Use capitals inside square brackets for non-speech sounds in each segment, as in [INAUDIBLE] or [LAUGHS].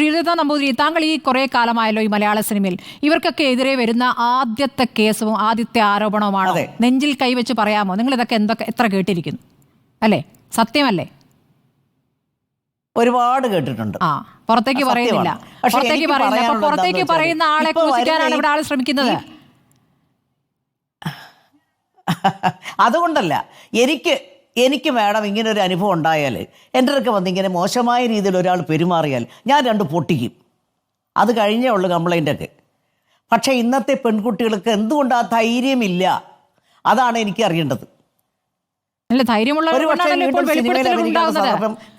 ശ്രീലത നമ്പൂതിരി താങ്കൾ ഈ കുറേ കാലമായല്ലോ ഈ മലയാള സിനിമയിൽ. ഇവർക്കൊക്കെ എതിരെ വരുന്ന ആദ്യത്തെ കേസും ആദ്യത്തെ ആരോപണവുമാണ്. നെഞ്ചിൽ കൈവച്ച് പറയാമോ? നിങ്ങൾ ഇതൊക്കെ എന്തൊക്കെ എത്ര കേട്ടിരിക്കുന്നു? അല്ലേ? സത്യമല്ലേ? ഒരുപാട് കേട്ടിട്ടുണ്ട്. ആ പുറത്തേക്ക് പറയുന്നില്ല. പുറത്തേക്ക് പറയുന്നില്ല. അപ്പൊ പുറത്തേക്ക് പറയുന്ന ആളെ ക്രൂശിക്കാനാണ് ഇവിടെ ആൾ ശ്രമിക്കുന്നത്. [LAUGHS] അതുകൊണ്ടല്ല. എനിക്ക് എനിക്ക് വേണം ഇങ്ങനെ ഒരു അനുഭവം ഉണ്ടായാൽ എന്റെ അടുക്ക വന്ന് ഇങ്ങനെ മോശമായ രീതിയിൽ ഒരാൾ പെരുമാറിയാൽ ഞാൻ രണ്ട് പൊട്ടിക്കും. അത് കഴിഞ്ഞേ ഉള്ളൂ കംപ്ലൈന്റ് ഒക്കെ. പക്ഷേ ഇന്നത്തെ പെൺകുട്ടികൾക്ക് എന്തുകൊണ്ട് ആ ധൈര്യമില്ല? അതാണ് എനിക്ക് അറിയേണ്ടത്.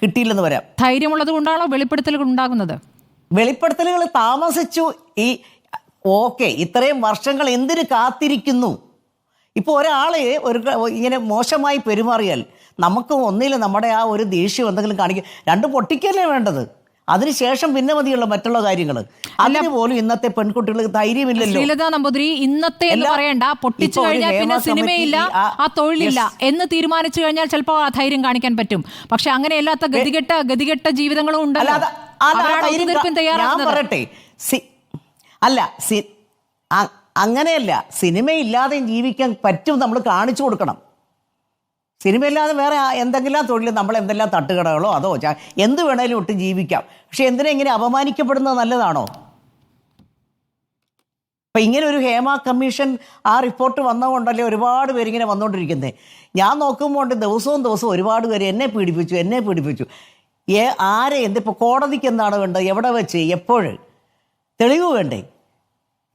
കിട്ടിയില്ലെന്ന് വരാം. ധൈര്യമുള്ളത് കൊണ്ടാണോ വെളിപ്പെടുത്തലുകൾ ഉണ്ടാകുന്നത്? വെളിപ്പെടുത്തലുകൾ താമസിച്ചു. ഈ ഓക്കെ ഇത്രയും വർഷങ്ങൾ എന്തിനു കാത്തിരിക്കുന്നു? ഇപ്പോൾ ഒരാളെ ഒരു ഇങ്ങനെ മോശമായി പെരുമാറിയാൽ നമുക്ക് ഒന്നിൽ നമ്മുടെ ആ ഒരു ദേഷ്യം എന്തെങ്കിലും കാണിക്കും രണ്ട് പൊട്ടിക്കല്ലേ വേണ്ടത്? അതിനുശേഷം പിന്നെ മതിയുള്ള മറ്റുള്ള കാര്യങ്ങൾ അതിന് പോലും ഇന്നത്തെ പെൺകുട്ടികൾക്ക് ധൈര്യമില്ലല്ലോ. നമ്പൂതിരി ഇന്നത്തെ എന്ന് പറയണ്ട പൊട്ടിച്ചു കഴിഞ്ഞാൽ പിന്നെ സിനിമയില്ല ആ- തൊഴിലില്ല എന്ന് തീരുമാനിച്ചു കഴിഞ്ഞാൽ ചിലപ്പോൾ ആ ധൈര്യം കാണിക്കാൻ പറ്റും. പക്ഷെ അങ്ങനെയല്ലാത്ത ഗതികെട്ട ഗതികെട്ട ജീവിതങ്ങളും ഉണ്ടല്ലോ. അവരാണ് ഒത്തുതീർപ്പിന് തയ്യാറാകുന്നത് അല്ല അങ്ങനെയല്ല സിനിമയില്ലാതെ ജീവിക്കാൻ പറ്റും നമ്മൾ കാണിച്ചു കൊടുക്കണം. സിനിമയില്ലാതെ വേറെ എന്തെങ്കിലും തൊഴിൽ നമ്മൾ എന്തെല്ലാം തട്ടുകടകളോ അതോ എന്ത് വേണേലും ഒട്ടും ജീവിക്കാം. പക്ഷെ എന്തിനാ ഇങ്ങനെ അപമാനിക്കപ്പെടുന്നത് നല്ലതാണോ? അപ്പം ഇങ്ങനെ ഒരു ഹേമ കമ്മീഷൻ ആ റിപ്പോർട്ട് വന്നതുകൊണ്ടല്ലേ ഒരുപാട് പേര് ഇങ്ങനെ വന്നുകൊണ്ടിരിക്കുന്നത് ഞാൻ നോക്കുമ്പോൾ ദിവസവും ദിവസവും ഒരുപാട് പേര് എന്നെ പീഡിപ്പിച്ചു എന്നെ പീഡിപ്പിച്ചു. ഏ ആരെ എന്തിപ്പോൾ കോടതിക്ക് എന്താണ് വേണ്ടത്? എവിടെ വെച്ച്? എപ്പോഴ്? തെളിവ് വേണ്ടേ?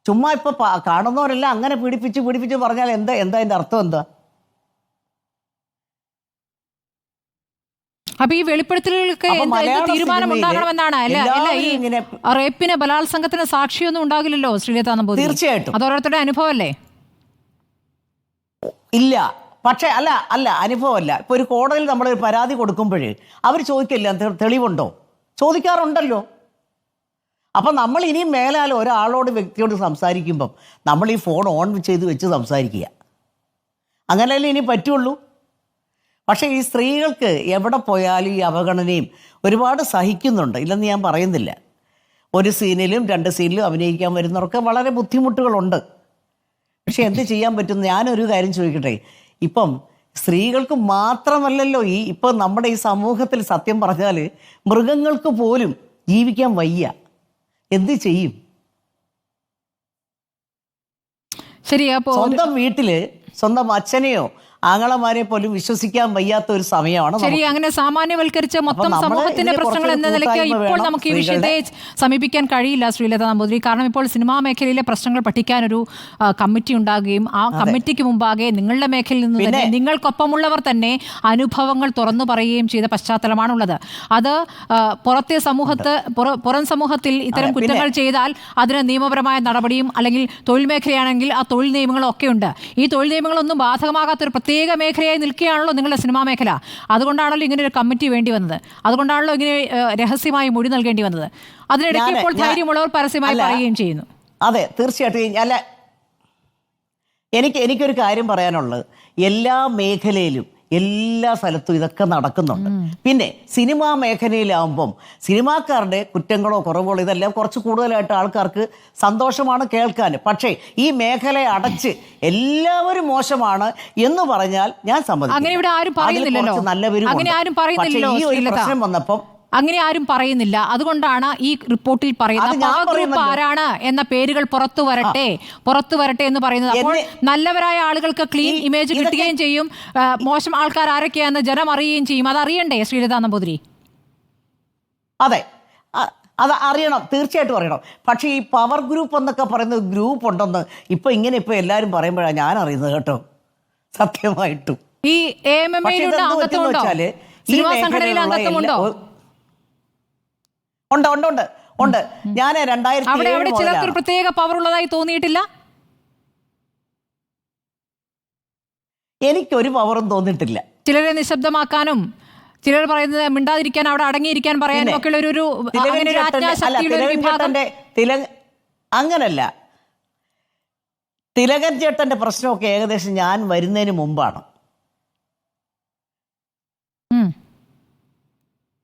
ചുമ്മാ ഇപ്പൊ കാണുന്നവരെല്ലാം അങ്ങനെ പീഡിപ്പിച്ച് പീഡിപ്പിച്ച് പറഞ്ഞാൽ എന്താ എന്താ അതിന്റെ അർത്ഥം എന്താ? അപ്പൊ ഈ വെളിപ്പെടുത്തലുകൾക്ക് തീരുമാനം ഉണ്ടാകണമെന്നാണ് അല്ല? അല്ല? ഈ റേപ്പിന് ബലാത്സംഗത്തിന് സാക്ഷിയൊന്നും ഉണ്ടാകില്ലല്ലോ ശ്രീലത നമ്പൂതിരി തീർച്ചയായിട്ടും. അത് ഓരോരുത്തരുടെ അനുഭവമല്ലേ? ഇല്ല. പക്ഷേ അല്ല അല്ല അനുഭവമല്ല. ഇപ്പൊ ഒരു കോടതിയിൽ നമ്മൾ പരാതി കൊടുക്കുമ്പോൾ അവർ ചോദിക്കില്ല തെളിവുണ്ടോ? ചോദിക്കാറുണ്ടല്ലോ. അപ്പം നമ്മൾ ഇനിയും മേലാൽ ഒരാളോട് വ്യക്തിയോട് സംസാരിക്കുമ്പം നമ്മൾ ഈ ഫോൺ ഓൺ ചെയ്ത് വെച്ച് സംസാരിക്കുക. അങ്ങനെയല്ലേ ഇനി പറ്റുള്ളൂ? പക്ഷേ ഈ സ്ത്രീകൾക്ക് എവിടെ പോയാലും ഈ അവഗണനയും ഒരുപാട് സഹിക്കുന്നുണ്ട്. ഇല്ലെന്ന് ഞാൻ പറയുന്നില്ല. ഒരു സീനിലും രണ്ട് സീനിലും അഭിനയിക്കാൻ വരുന്നവർക്ക് വളരെ ബുദ്ധിമുട്ടുകളുണ്ട്. പക്ഷെ എന്ത് ചെയ്യാൻ പറ്റും? ഞാനൊരു കാര്യം ചോദിക്കട്ടെ. ഇപ്പം സ്ത്രീകൾക്ക് മാത്രമല്ലല്ലോ ഈ ഇപ്പം നമ്മുടെ ഈ സമൂഹത്തിൽ സത്യം പറഞ്ഞാൽ മൃഗങ്ങൾക്ക് പോലും ജീവിക്കാൻ വയ്യ. എന്ത് ചെയ്യും? ശരി സ്വന്തം വീട്ടിൽ സ്വന്തം അച്ഛനെയോ ആങ്ങളമാരെ പോലും വിശ്വസിക്കാൻ വയ്യാത്ത ഒരു സമയമാണ് ശരി അങ്ങനെ സാമാന്യവൽക്കരിച്ച മൊത്തം സമൂഹത്തിന്റെ പ്രശ്നങ്ങൾ എന്ന നിലയ്ക്ക് ഇപ്പോൾ നമുക്ക് ഈ വിഷയത്തെ സമീപിക്കാൻ കഴിയില്ല ശ്രീലത നമ്പൂതിരി. കാരണം ഇപ്പോൾ സിനിമാ മേഖലയിലെ പ്രശ്നങ്ങൾ പഠിക്കാൻ ഒരു കമ്മിറ്റി ഉണ്ടാകുകയും ആ കമ്മിറ്റിക്ക് മുമ്പാകെ നിങ്ങളുടെ മേഖലയിൽ നിന്ന് തന്നെ നിങ്ങൾക്കൊപ്പമുള്ളവർ തന്നെ അനുഭവങ്ങൾ തുറന്നു പറയുകയും ചെയ്ത പശ്ചാത്തലമാണുള്ളത്. അത് പുറത്തെ സമൂഹത്ത് പുറം സമൂഹത്തിൽ ഇത്തരം കുറ്റങ്ങൾ ചെയ്താൽ അതിന് നിയമപരമായ നടപടിയും അല്ലെങ്കിൽ തൊഴിൽ മേഖലയാണെങ്കിൽ ആ തൊഴിൽ നിയമങ്ങളും ഒക്കെ ഉണ്ട്. ഈ തൊഴിൽ നിയമങ്ങളൊന്നും ബാധകമാകാത്ത ഒരു പ്രത്യേക മേഖലയായി നിൽക്കുകയാണല്ലോ നിങ്ങളുടെ സിനിമാ മേഖല. അതുകൊണ്ടാണല്ലോ ഇങ്ങനെ ഒരു കമ്മിറ്റി വേണ്ടി വന്നത്. അതുകൊണ്ടാണല്ലോ ഇങ്ങനെ രഹസ്യമായി മൊഴി നൽകേണ്ടി വന്നത്. അതിനിടയ്ക്ക് ഇപ്പോൾ ധൈര്യമുള്ളവർ പരസ്യമായി പറയുകയും ചെയ്യുന്നു. അതെ തീർച്ചയായിട്ടും. അല്ല എനിക്ക് എനിക്കൊരു കാര്യം പറയാനുള്ളത്. എല്ലാ മേഖലയിലും എല്ലാ സ്ഥലത്തും ഇതൊക്കെ നടക്കുന്നുണ്ട്. പിന്നെ സിനിമാ മേഖലയിലാവുമ്പം സിനിമാക്കാരുടെ കുറ്റങ്ങളോ കുറവുകളോ ഇതെല്ലാം കുറച്ച് കൂടുതലായിട്ട് ആൾക്കാർക്ക് സന്തോഷമാണ് കേൾക്കാൻ പക്ഷേ ഈ മേഖല അടച്ച് എല്ലാവരും മോശമാണ് എന്ന് പറഞ്ഞാൽ ഞാൻ സമ്മതിക്കും നല്ലവരും ഈ ഒരു പ്രശ്നം വന്നപ്പം അങ്ങനെ ആരും പറയുന്നില്ല. അതുകൊണ്ടാണ് ഈ റിപ്പോർട്ടിൽ പറയുന്നത്. Power group. ആരാണ് എന്ന പേരുകൾ പുറത്തു വരട്ടെ. പുറത്തു വരട്ടെ എന്ന് പറയുന്നത്. അപ്പോൾ നല്ലവരായ ആളുകൾക്ക് ക്ലീൻ ഇമേജ് കിട്ടുകയും ചെയ്യും. മോശം ആൾക്കാർ ആരൊക്കെയാണെന്ന് ജനം അറിയുകയും ചെയ്യും. അത് അറിയണ്ടേ ശ്രീലത നമ്പൂതിരി? അതെ. അത് അറിയണം. തീർച്ചയായിട്ടും അറിയണം. പക്ഷേ ഈ പവർ ഗ്രൂപ്പ് എന്നൊക്കെ പറയുന്നത് ഗ്രൂപ്പ് ഉണ്ടെന്ന് ഇപ്പൊ ഇങ്ങനെ ഇപ്പൊ എല്ലാവരും പറയുമ്പോഴാണ് ഞാൻ അറിയുന്നത് കേട്ടോ. സത്യമായിട്ടും. ഈ അംഗത്വമുണ്ടോ? ഈ സംഘടനയിൽ അംഗത്വമുണ്ടോ? ഉണ്ട് ഉണ്ട് ഉണ്ട് ഉണ്ട്. ഞാൻ രണ്ടായിരത്തി അവിടെ അവിടെ ചിലർക്ക് പ്രത്യേക പവർ ഉള്ളതായി തോന്നിയിട്ടില്ല? എനിക്കൊരു പവറും തോന്നിയിട്ടില്ല. ചിലരെ നിശബ്ദമാക്കാനും ചിലർ പറയുന്നത് മിണ്ടാതിരിക്കാൻ അവിടെ അടങ്ങിയിരിക്കാൻ പറയാനും ഒക്കെ ഉള്ള ഒരു അങ്ങനല്ല. തിലകൻ ചേട്ടന്റെ പ്രശ്നമൊക്കെ ഏകദേശം ഞാൻ വരുന്നതിന് മുമ്പാണ്.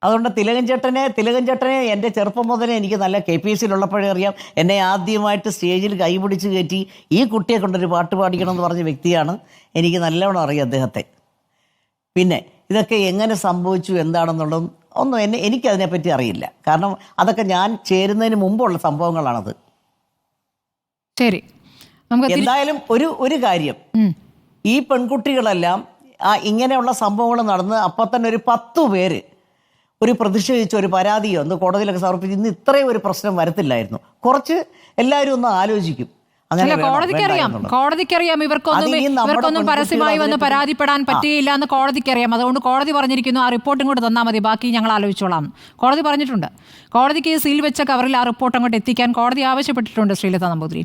അതുകൊണ്ട് തിലകൻ ചേട്ടനെ തിലകൻ ചേട്ടനെ എന്റെ ചെറുപ്പം മുതലേ എനിക്ക് നല്ല കെ പി എസ് സിയിലുള്ളപ്പോഴേ അറിയാം. എന്നെ ആദ്യമായിട്ട് സ്റ്റേജിൽ കൈപിടിച്ച് കയറ്റി ഈ കുട്ടിയെ കൊണ്ടൊരു പാട്ട് പാടിക്കണം എന്ന് പറഞ്ഞ വ്യക്തിയാണ് എനിക്ക് നല്ലവണ്ണം അറിയാം അദ്ദേഹത്തെ. പിന്നെ ഇതൊക്കെ എങ്ങനെ സംഭവിച്ചു എന്താണെന്നുള്ളതും ഒന്നും എന്നെ എനിക്കതിനെപ്പറ്റി അറിയില്ല. കാരണം അതൊക്കെ ഞാൻ ചേരുന്നതിന് മുമ്പുള്ള സംഭവങ്ങളാണത്. ശരി. എന്തായാലും ഒരു ഒരു കാര്യം. ഈ പെൺകുട്ടികളെല്ലാം ആ ഇങ്ങനെയുള്ള സംഭവങ്ങൾ നടന്ന് അപ്പം തന്നെ ഒരു പത്തു പേര് ഒരു പ്രതിഷേധിച്ച് ഒരു പരാതിയോ ഒന്ന് കോടതിയിലൊക്കെ സമർപ്പിച്ച് ഇന്ന് ഇത്രയും ഒരു പ്രശ്നം വരത്തില്ലായിരുന്നു. കുറച്ച് എല്ലാവരും ഒന്ന് ആലോചിക്കും. അങ്ങനെ കോടതിക്കറിയാം. കോടതിക്കറിയാം. ഇവർക്കൊന്നും ഇവർക്കൊന്നും പരസ്യമായി വന്ന് പരാതിപ്പെടാൻ പറ്റുകയില്ല എന്ന് കോടതിക്കറിയാം. അതുകൊണ്ട് കോടതി പറഞ്ഞിരിക്കുന്നു ആ റിപ്പോർട്ടും കൂടെ തന്നാൽ മതി ബാക്കി ഞങ്ങൾ ആലോചിച്ചോളാം. കോടതി പറഞ്ഞിട്ടുണ്ട്. കോടതിക്ക് സീൽ വെച്ച കവറിൽ ആ റിപ്പോർട്ട് അങ്ങോട്ട് എത്തിക്കാൻ കോടതി ആവശ്യപ്പെട്ടിട്ടുണ്ട് ശ്രീലത നമ്പൂതിരി.